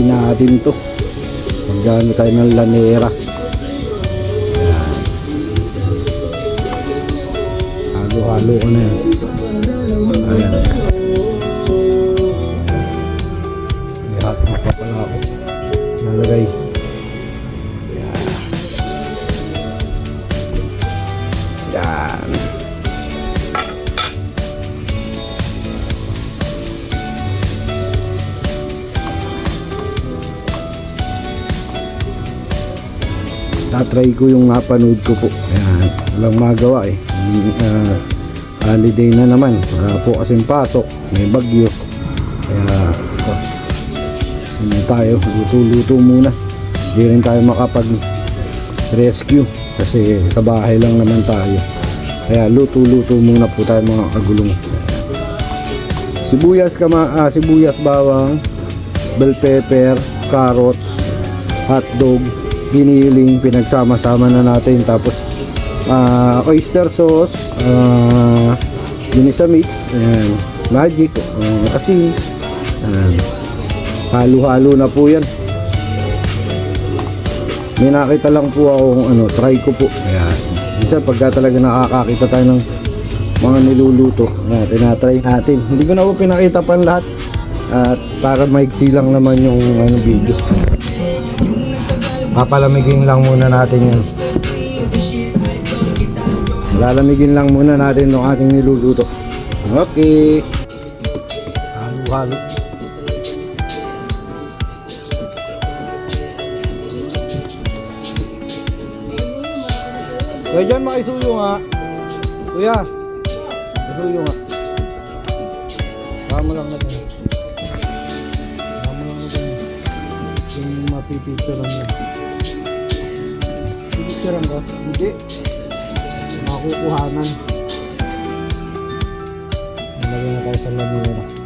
Ilagay natin to. Maggamit tayo ng lanera. Halo-halo ko na yan. Ayan. May hotdog pa pala ako. Nalagay. Tatry ko yung napanood ko po. Ayan walang magawa eh. Uh, holiday na naman. Wala po kasing pasok. May bagyo. Kaya ito. Ano tayo? Luto luto muna. Hindi rin tayo makapag rescue kasi sa bahay lang naman tayo. Kaya luto luto muna po tayo mga kagulong. Sibuyas kama ah, sibuyas bawang bell pepper carrots hotdog giniling pinagsama-sama na natin. Tapos ah, oyster sauce uh, ginisa mix. Ayan, magic uh, asin. Halo-halo na po yan. May nakita lang po akong ano, try ko po. Ayan. minsan pagka talaga nakakakita tayo ng mga niluluto ayan, tinatry natin. Hindi ko na po pinakita pa lahat. At para maigsi lang naman yung ano, video papalamigin lang muna natin yan lalamigin lang muna natin yung ating niluluto. Okay. Halo halo Kuya dyan makisuyo nga. Kuya Makisuyo nga. Tama lang natin mapipicturean niya Pipicturean ka? Hindi. Makukuhanan Nalagay na tayo sa lamira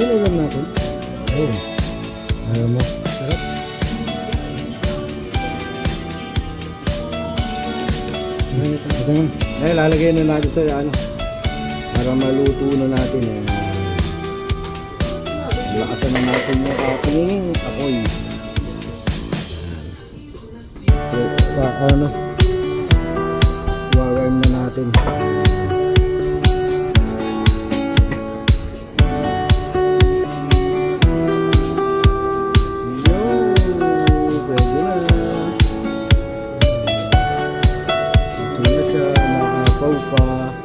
Yun ulam natin. Ayun. Ayaw mo. Sarap. Ay, ito. Nga. Ay, lalagay na natin sa ano. Para maluto na natin. Eh. Lakasan na natin yung ating apoy. So, pa, ano. Wawarm na natin. So far.